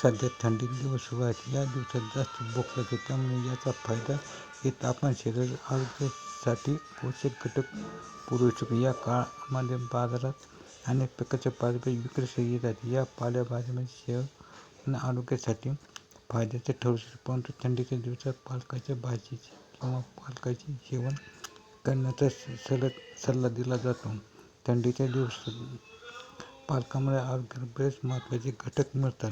सध्या थंडीचे दिवस सुरू आहेत. या दिवसात जास्त भूक लागते त्यामुळे याचा फायदा घेत आपण शरीर आरोग्यासाठी पोषक घटक पुरवू शकतो. या काळामध्ये बाजारात अनेक प्रकारच्या पालेभाज्या विक्रीस येतात या पालेभाज्यांमध्ये सेवन आरोग्यासाठी फायद्याचे ठरू शकते परंतु थंडीच्या दिवसात पालकाच्या भाजीचे किंवा पालकाचे सेवन करण्याचा सलग सल्ला दिला जातो. थंडीच्या दिवसात पालकामुळे आरोग्याला बरेच महत्त्वाचे घटक मिळतात.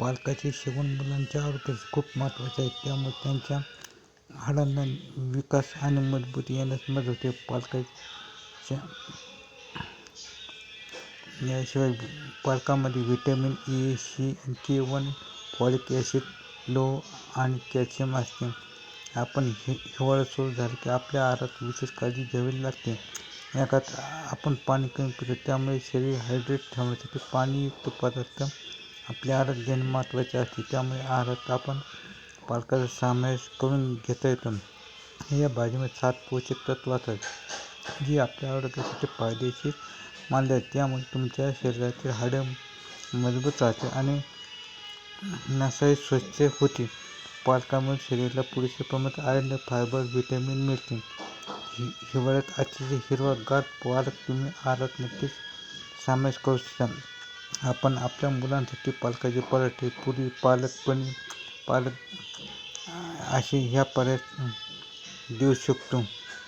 पालकाचे सेवन मुलांच्या आरोग्यास खूप महत्त्वाचे आहे. त्यामुळे त्यांच्या हाडांना विकास आणि मजबूती येण्यास मदत होते. पालकाच्या याशिवाय पालकामध्ये vitamin A C K one folic acid लोह आणि कॅल्शियम असते. आपण हि हिवाळा सुरू झाला की आपल्या आहारात विशेष काळजी घ्यावी लागते. या काळात आपण पाणी कमी पितो त्यामुळे शरीर हायड्रेट ठेवण्यासाठी पाणीयुक्त पदार्थ आपल्या आरोग्याने महत्त्वाचे असते त्यामुळे आहारात आपण पालकाचा समावेश करून घेता येतो. या भाजीमध्ये सात पोषक तत्व असतात जी आपल्या आरोग्यासाठी फायदेशीर मानले आहेत त्यामुळे तुमच्या शरीरातील हाडे मजबूत राहते आणि नसाही स्वच्छ होते. पालकामुळे शरीराला पुरेसे प्रमाणात आयर्न फायबर व्हिटॅमिन मिळते. हि हिवाळ्यात अतिशय हिरवागार पालक तुम्ही आहारात नक्कीच समावेश करू शकता आपण आपल्या मुलांसाठी पालकाचे पराठे पुरी पालक पनीर पालक असे ह्या पर्याय देऊ शकतो.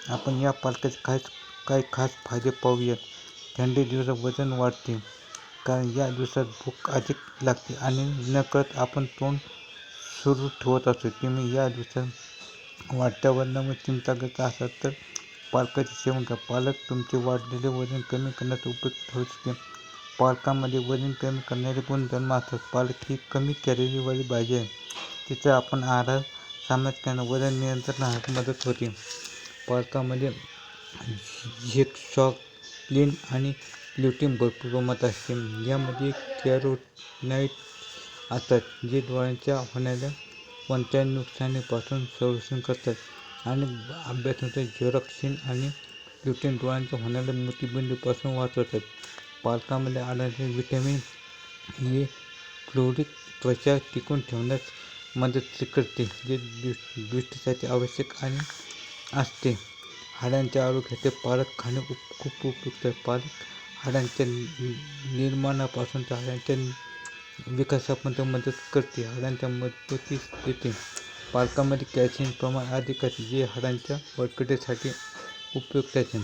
आपण या पालकाचे खास काही खास फायदे पाहूयात. थंडी दिवसात वजन वाढते कारण या दिवसात भूक अधिक लागते आणि नकळत आपण तोंड सुरू ठेवत असतो. तुम्ही या दिवसात वाढत्या वजनामुळे चिंताग्रस्त असाल तर पालकाचे सेवन करा. पालक तुमचे वाढलेले वजन कमी करण्यात उपयुक्त ठरू शकते. पालकामध्ये वजन कमी करणारे गुणधर्म असतात. पालक ही कमी कॅलरीवाली भाजी आहे तिचा आपण आहारात समावेश करण्याने वजन नियंत्रणात मदत होते. पालकामध्ये झेक्सॉक्लिन आणि प्लुटीन भरपूर प्रमाणात असते. यामध्ये कॅरोनाईट असतात जे डोळ्यांच्या होणाऱ्या कोणत्याही नुकसानीपासून संरक्षण करतात आणि अभ्यासानुसार झेरॉक्सिन आणि प्लुटीन डोळ्यांच्या होणाऱ्या मोतीबिंदूपासून वाचवतात. पालकामध्ये आढळणारे व्हिटॅमिन ए फ्लोरिक त्वचा टिकून ठेवण्यास मदत करते जे दृष्टीसाठी आवश्यक आणि असते. हाडांच्या आरोग्यासाठी पालक खाणे खूप उपयुक्त आहे. पालक हाडांच्या निर्माणापासून तर हाडांच्या विकासापर्यंत मदत करते हाडांच्या मजबूतीस देते. पालकामध्ये कॅल्शियम प्रमाण अधिक असते जे हाडांच्या बळकटीसाठी उपयुक्त आहे.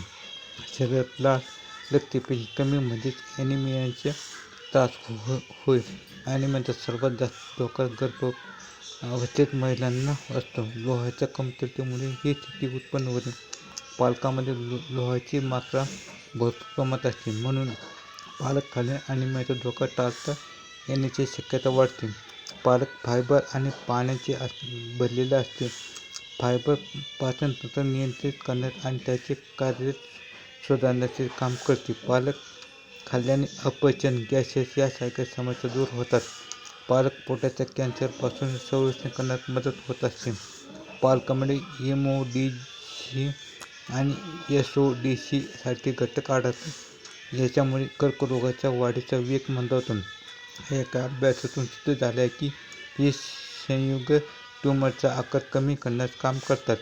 शरीरात लाल रक्तपेशी कमी म्हणजेच ॲनिमियाचा त्रास हो होईल ॲनिमियाचा सर्वात जास्त धोका गर्भावस्थेत महिलांना असतो. लोहाच्या कमतरतेमुळे ही स्थिती उत्पन्न होते पालकामध्ये लो लोहाची मात्रा भरपूर प्रमाणात असते. म्हणून पालक खाल्ल्याने ॲनिमियाचा धोका टाळता येण्याची शक्यता वाढते. पालक फायबर आणि पाण्याचे अस भरलेले असते. फायबर पाचन तंत्र नियंत्रित करण्यात आणि त्याचे कार्य सुधारण्याचे काम करते पालक खाल्ल्याने अपचन गॅसेस यासारख्या समस्या दूर होतात. पालक पोटाच्या कॅन्सरपासून संरक्षण करण्यात मदत होत असते. पालकामध्ये म्हणजे ओ डी सी आणि एस ओ डी सी सारखे घटक आढळतात. याच्यामुळे कर्करोगाच्या वाढीचा वेग मंदावतो. एका अभ्यासातून सिद्ध झाले आहे की हे संयुग ट्यूमरचा आकार कमी करण्यास काम करतात.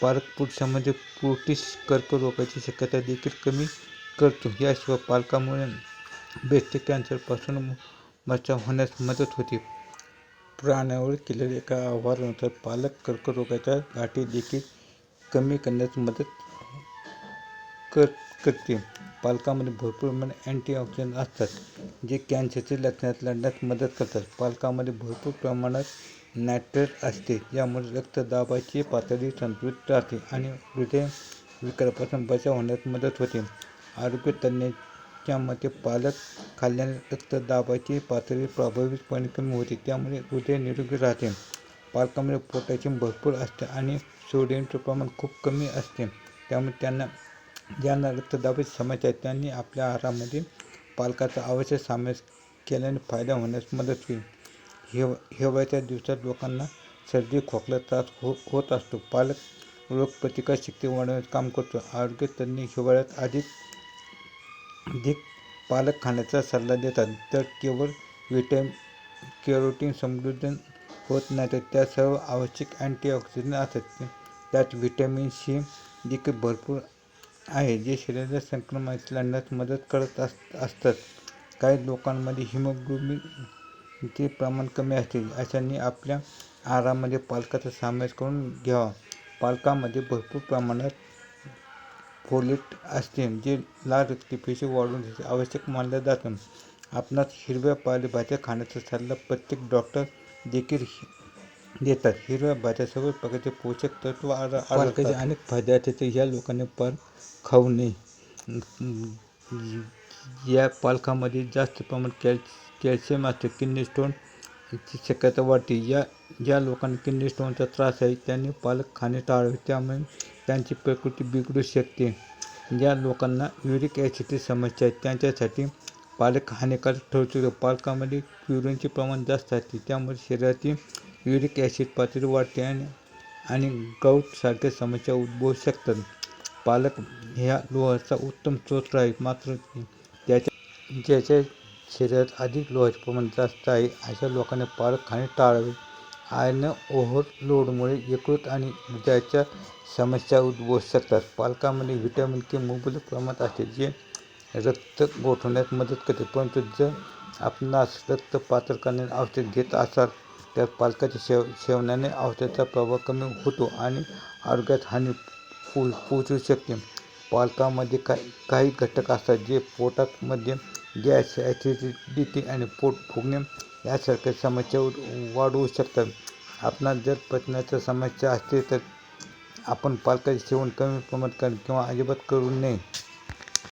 पालक पुरुषांमध्ये पोटीस कर्करोगाची शक्यता देखील कमी करतो. याशिवाय पालकामुळे बेस्ट कॅन्सरपासून बचाव होण्यास मदत होते. प्राण्यावर केलेल्या एका अहवालानुसार पालक कर्करोगाच्या गाठी देखील कमी करण्यास मदत कर करते. पालकामध्ये भरपूर प्रमाणात अँटीऑक्सिडंट असतात जे कॅन्सरच्या लक्षणात लढण्यास मदत करतात. पालकामध्ये भरपूर प्रमाणात नायट्रेट असते. यामुळे रक्तदाबाची पातळी संतुलित राहते आणि हृदय विकारापासून बचाव होण्यास मदत होते. आरोग्य तज्ज्ञांच्या मते पालक खाल्ल्याने रक्तदाबाची पातळी प्रभावीपणे कमी होते. त्यामुळे हृदय निरोगी राहते. पालकामध्ये पोटॅशियम भरपूर असते आणि सोडियमचे प्रमाण खूप कमी असते. त्यामुळे त्यांना ज्यांना रक्तदाबाची समस्या आहे त्यांनी आपल्या आहारामध्ये पालकाचा अवश्य समावेश केल्याने फायदा होण्यास मदत होईल. हिव हिवाळ्याच्या दिवसात लोकांना सर्दी खोकला त्रास हो होत असतो. पालक रोगप्रतिकारशक्ती वाढवण्याचं काम करतो. आरोग्य तज्ज्ञ हिवाळ्यात अधिक अधिक पालक खाण्याचा सल्ला देतात. तर केवळ व्हिटॅम कॅरोटीन समृद्ध होत नाही तर त्यात सर्व आवश्यक अँटीऑक्सिडंट असतात. त्यात व्हिटॅमिन सी देखील भरपूर आहे जे शरीराच्या संक्रमणात लढण्यास मदत करत अस असतात. काही लोकांमध्ये हिमोग्लोबिन ते प्रमाण कमी असते अशांनी आपल्या आहारामध्ये पालकाचा समावेश करून घ्यावा. पालकामध्ये भरपूर प्रमाणात फोलेट असते जे लाल रक्तपेशी वाढून आवश्यक मानलं जातं. आपणास हिरव्या पालेभाज्या खाण्याचा सल्ला प्रत्येक डॉक्टर देखील देतात. हिरव्या भाज्या सर्व प्रकारचे पोषक तत्व पालकाचे अनेक फायदे असतात या लोकांनी पाल खाऊ नये. या पालकामध्ये जास्त प्रमाणात कॅल्श कॅल्शियम असते किडनी स्टोनची शक्यता वाढते या ज्या लोकांना किडनी स्टोनचा त्रास आहे त्यांनी पालक खाणे टाळावे त्यामुळे त्यांची प्रकृती बिघडू शकते. ज्या लोकांना युरिक ॲसिडची समस्या आहे त्यांच्यासाठी पालक हानिकारक ठरू शकतो. पालकामध्ये क्युरिनचे प्रमाण जास्त असते त्यामुळे शरीरातील युरिक ॲसिड पातळी वाढते आणि आणि गाऊटसारख्या समस्या उद्भवू शकतात. पालक ह्या लोहाचा उत्तम स्रोत आहे मात्र त्याच्या ज्याच्या शरीरात अधिक लोहाचे प्रमाण जास्त आहे अशा लोकांनी पालक खाणे टाळावे. आयर्न ओव्हरलोडमुळे यकृत आणि हृदयाच्या समस्या उद्भवू शकतात पालकामध्ये व्हिटॅमिन के मुबलक प्रमाणात असते जे रक्त गोठवण्यास मदत करते. परंतु जर आपणास रक्त पातळ करण्याचे औषध घेत असाल तर पालकाच्या सेव सेवनाने औषधाचा प्रभाव कमी होतो आणि आरोग्यात हानी पो पोचू शकते. पालकामध्ये काही काही घटक असतात जे पोटात मध्ये गॅस ॲसिडिटी आणि पोट फुगणे यासारख्या समस्या वाढवू शकतात. आपणास जर पचनाच्या समस्या असतील तर आपण पालकाचे सेवन कमी प्रमाणात कर किंवा अजिबात करू नये.